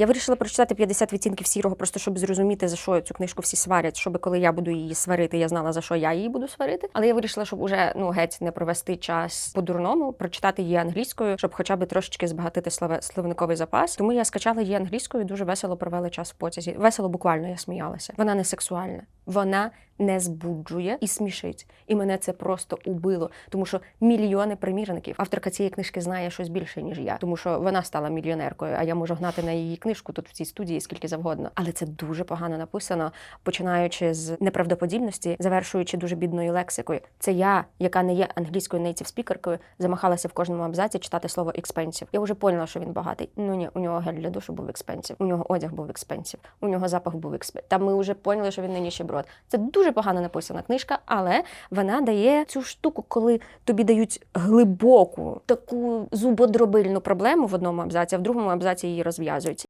Я вирішила прочитати 50 відтінків сірого, просто щоб зрозуміти, за що цю книжку всі сварять, щоб коли я буду її сварити, я знала, за що я її буду сварити. Але я вирішила, щоб уже ну геть не провести час по-дурному, прочитати її англійською, щоб хоча б трошечки збагатити словниковий запас. Тому я скачала її англійською, дуже весело провели час в потязі. Весело буквально я сміялася. Вона не сексуальна, вона не збуджує і смішить. І мене це просто убило, тому що мільйони примірників. Авторка цієї книжки знає щось більше ніж я, тому що вона стала мільйонеркою. А я можу гнати на її книжку тут в цій студії скільки завгодно. Але це дуже погано написано, починаючи з неправдоподібності, завершуючи дуже бідною лексикою. Це я, яка не є англійською нейтів спікеркою, замахалася в кожному абзаці читати слово expensive. Я вже поняла, що він багатий. Ну ні, у нього гель для душу був expensive, у нього одяг був expensive, у нього запах був expensive. Та ми вже поняли, що він не ніщеброд. Це дуже погано написана книжка, але вона дає цю штуку, коли тобі дають глибоку таку зубодробильну проблему в одному абзаці, а в другому абзаці її розв'язують.